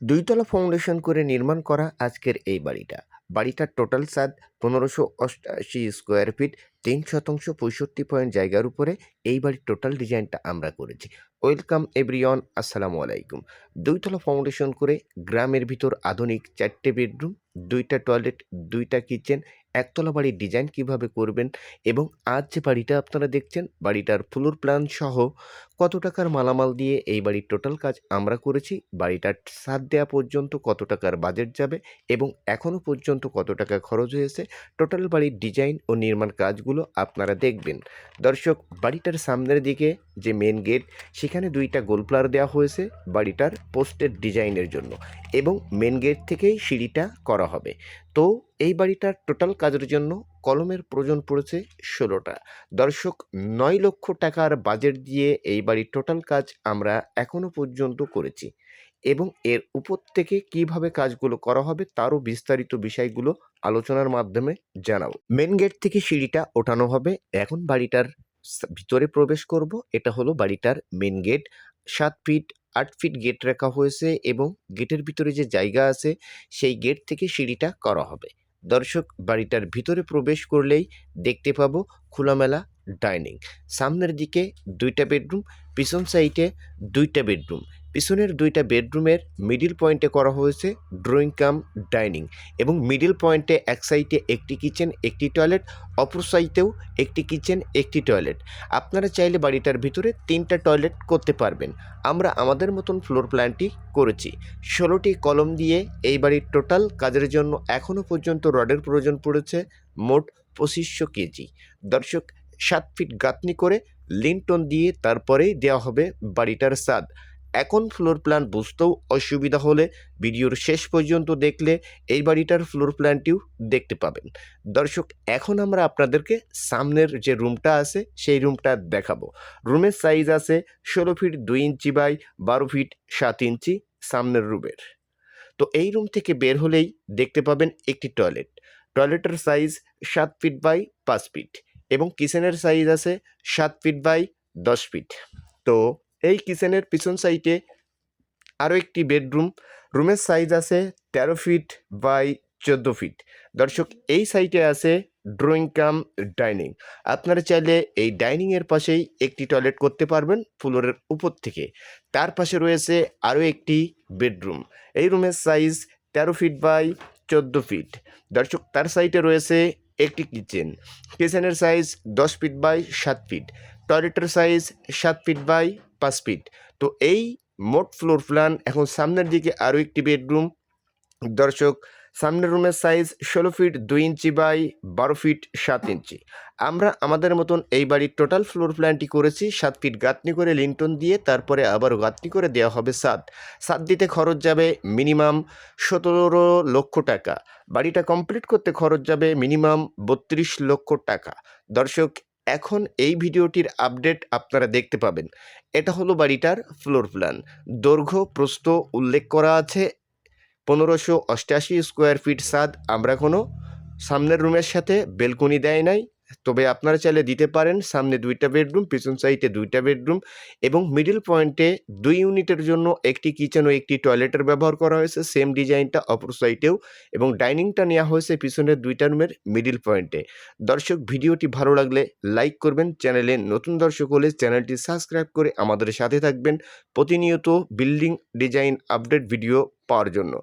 দুইতলা foundation করে নির্মাণ করা আজকের এই বাড়িটা। বাড়িটার টোটাল সাদ পনেরোশো অষ্টআশি স্কোয়ার ফিট তিন শতাংশ পঁয়ষট্টি পয়েন্ট জায়গার উপরে এই বাড়ির টোটাল ডিজাইনটা আমরা করেছি। ওয়েলকাম এভরিওয়ান আসসালামু আলাইকুম। দুইতলা ফাউন্ডেশন করে গ্রামের ভিতর আধুনিক চারটে বেডরুম দুইটা টয়লেট দুইটা কিচেন একতলা বাড়ির ডিজাইন কীভাবে করবেন এবং আজ যে বাড়িটা আপনারা দেখছেন, বাড়িটার ফ্লোর প্ল্যান সহ কত টাকার মালামাল দিয়ে এই বাড়ির টোটাল কাজ আমরা করেছি, বাড়িটার সাত দেওয়া পর্যন্ত কত টাকার বাজেট যাবে এবং এখনও পর্যন্ত কত টাকা খরচ হয়েছে টোটাল বাড়ির ডিজাইন ও নির্মাণ কাজগুলো আপনারা দেখবেন। দর্শক, বাড়িটার সামনের দিকে যে মেন গেট সেখানে দুইটা গোলপ্লার দেওয়া হয়েছে বাড়িটার পোস্টের ডিজাইনের জন্য এবং মেন গেট থেকেই সিঁড়িটা করা হবে। তো এই বাড়িটার টোটাল কাজের জন্য কলমের প্রয়োজন পড়েছে ষোলোটা। দর্শক, নয় লক্ষ টাকার বাজেট দিয়ে এই বাড়ির টোটাল কাজ আমরা এখনও পর্যন্ত করেছি। এবং এর উপর থেকে কীভাবে কাজগুলো করা হবে তারও বিস্তারিত বিষয়গুলো আলোচনার মাধ্যমে জানাব। মেন গেট থেকে সিঁড়িটা ওঠানো হবে। এখন বাড়িটার ভিতরে প্রবেশ করব। এটা হলো বাড়িটার মেন গেট সাত ফিট আট ফিট গেট রাখা হয়েছে এবং গেটের ভিতরে যে জায়গা আছে, সেই গেট থেকে সিঁড়িটা করা হবে। দর্শক, বাড়িটার ভিতরে প্রবেশ করলেই দেখতে পাবো খোলামেলা ডাইনিং সামনের দিকে দুইটা বেডরুম পিছন সাইডে দুইটা বেডরুম পিছনের দুইটা বেডরুমের মিডিল পয়েন্টে করা হয়েছে ড্রয়িং কাম, ডাইনিং এবং মিডিল পয়েন্টে এক সাইডে একটি কিচেন, একটি টয়লেট, অপর সাইডেও একটি কিচেন, একটি টয়লেট। আপনারা চাইলে বাড়িটার ভিতরে তিনটা টয়লেট করতে পারবেন। আমরা আমাদের মতন ফ্লোর প্ল্যানটি করেছি। ষোলোটি কলম দিয়ে এই বাড়ির টোটাল কাজের জন্য এখনও পর্যন্ত রডের প্রয়োজন পড়েছে মোট পঁচিশশো কেজি। দর্শক, সাত ফিট গাঁথনি করে লিন্টন দিয়ে তারপরেই দেওয়া হবে বাড়িটার স্বাদ এখন ফ্লোর প্ল্যান বুঝতেও অসুবিধা হলে ভিডিওর শেষ পর্যন্ত দেখলে এই বাড়িটার ফ্লোর প্ল্যানটিও দেখতে পাবেন। দর্শক, এখন আমরা আপনাদেরকে সামনের যে রুমটা আছে, সেই রুমটা দেখাবো। রুমের সাইজ আছে ষোলো ফিট দুই ইঞ্চি বাই বারো ফিট সাত ইঞ্চি সামনের রুমের তো এই রুম থেকে বের হলেই দেখতে পাবেন একটি টয়লেট টয়লেটের সাইজ সাত ফিট বাই পাঁচ ফিট এবং কিচেনের সাইজ আছে সাত ফিট বাই দশ ফিট তো এই কিচেনের পিছন সাইডে আরও একটি বেডরুম। রুমের সাইজ আছে তেরো ফিট বাই চোদ্দ ফিট। দর্শক, এই সাইটে আছে ড্রয়িং কাম, ডাইনিং। আপনারা চাইলে এই ডাইনিংয়ের পাশেই একটি টয়লেট করতে পারবেন ফ্লোরের উপর থেকে। তার পাশে রয়েছে আরও একটি বেডরুম। এই রুমের সাইজ তেরো ফিট বাই চোদ্দ ফিট। দর্শক, তার সাইডে রয়েছে একটি কিচেন। কিচেনের সাইজ দশ ফিট বাই সাত ফিট। টয়লেটের সাইজ সাত ফিট বাই পাঁচ ফিট তো এই মোট ফ্লোর প্ল্যান এখন সামনের দিকে আরও একটি বেডরুম দর্শক, সামনের রুমের সাইজ ষোলো ফিট দুই ইঞ্চি বাই বারো ফিট সাত ইঞ্চি। আমরা আমাদের মতন এই বাড়ির টোটাল ফ্লোর প্ল্যানটি করেছি, সাত ফিট গাঁথনি করে লিন্টন দিয়ে তারপরে আবার গাঁথনি করে দেওয়া হবে সাত। সাত দিতে খরচ যাবে মিনিমাম সতেরো লক্ষ টাকা। বাড়িটা কমপ্লিট করতে খরচ যাবে মিনিমাম বত্রিশ লক্ষ টাকা। দর্শক এখন এই ভিডিওটির আপডেট আপনারা দেখতে পাবেন। এটা হলো বাড়িটার ফ্লোর প্ল্যান। দৈর্ঘ্য প্রস্ত উল্লেখ করা আছে। পনেরোশো অষ্টাশি স্কোয়ার ফিট সাদ আমরা কোনো সামনের রুমের সাথে বেলকনি দেয় নাই। তবে আপনারা চাইলে দিতে পারেন, সামনে দুইটা বেডরুম, পিছন সাইডে দুইটা বেডরুম এবং মিডিল পয়েন্টে দুই ইউনিটের জন্য একটি কিচেন ও একটি টয়লেটের ব্যবহার করা হয়েছে। সেম ডিজাইনটা অপর সাইডেও এবং ডাইনিংটা নেওয়া হয়েছে পিছনের দুইটা রুমের মিডিল পয়েন্টে দর্শক, ভিডিওটি ভালো লাগলে লাইক করবেন, চ্যানেলে নতুন দর্শক হলে চ্যানেলটি সাবস্ক্রাইব করে আমাদের সাথে থাকবেন। প্রতিনিয়ত বিল্ডিং ডিজাইন আপডেট ভিডিও পাওয়ার জন্য।